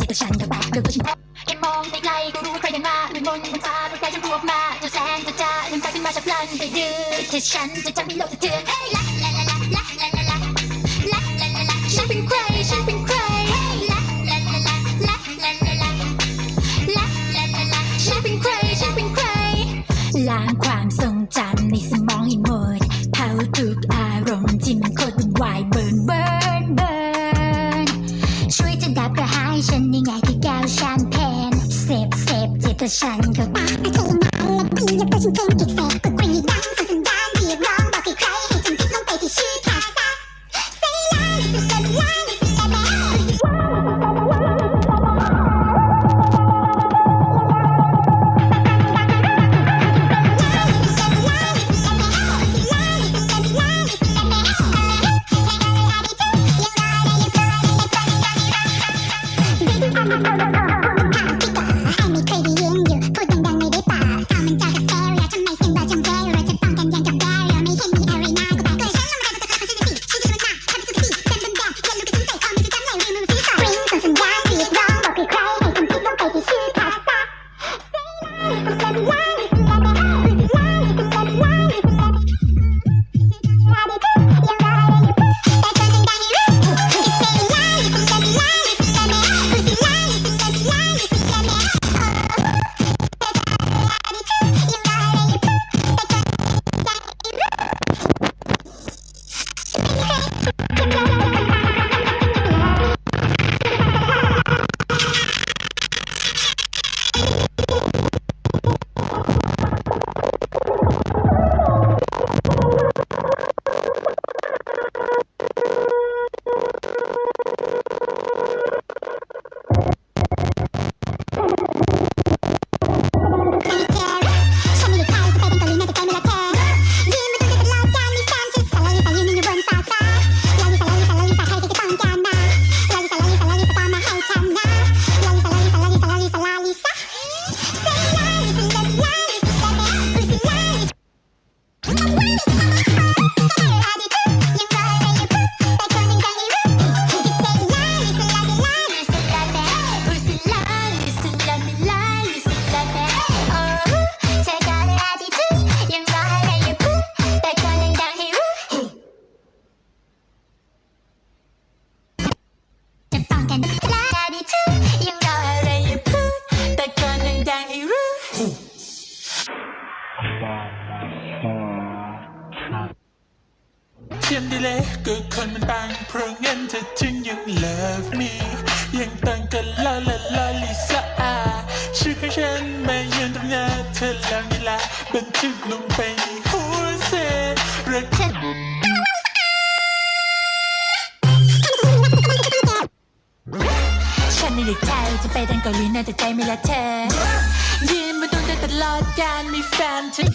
พติดตัวฉันทั้งแปดเกิดตัวฉันแค่มองไกลๆก็รู้ว่าใครเดินมาเรือบนบนฟ้าบนไกลฉันรวบมาตัวแสงตัวจ้าลืมตาขึ้นมาฉับพลันไปดื้อถ้าฉันจะจำไม่ลบจะเจอเฮ้ยละละละละละละละละละละละละฉันเป็นใครฉันเป็นใครเฮ้ยละละละละละละละละละละละละฉันเป็นใครฉันเป็นใครล้างความทรงจำ tôi sân rồi ta đã chơi nại là bây giờ tôi xin thêm ít phép tôi quên như đang sau từng đám thì wrong bao kỳ cray hay chẳng thích không tệ thì sư khả xa say lại listen to me lại listen to me Thank you. กันลาอาทิตย์ยังรออะไรอยู่ปุ๊บแต่คนหนึ่งดังให้รู้เทียมได้เลยก็คนมันบางเพราะงั้นเธอจึงยัง love me ยังตั้งกันลาลาลาลิซาอาชื่อของฉันมายืนตรงหน้าเธอแล้วนี่ละบันทึกลงไป ไม่ใจจะไปดังเกาหลีนแต่ใจไม่ละเธอยืนมาดูงใจตลอดการมีแฟนฉัน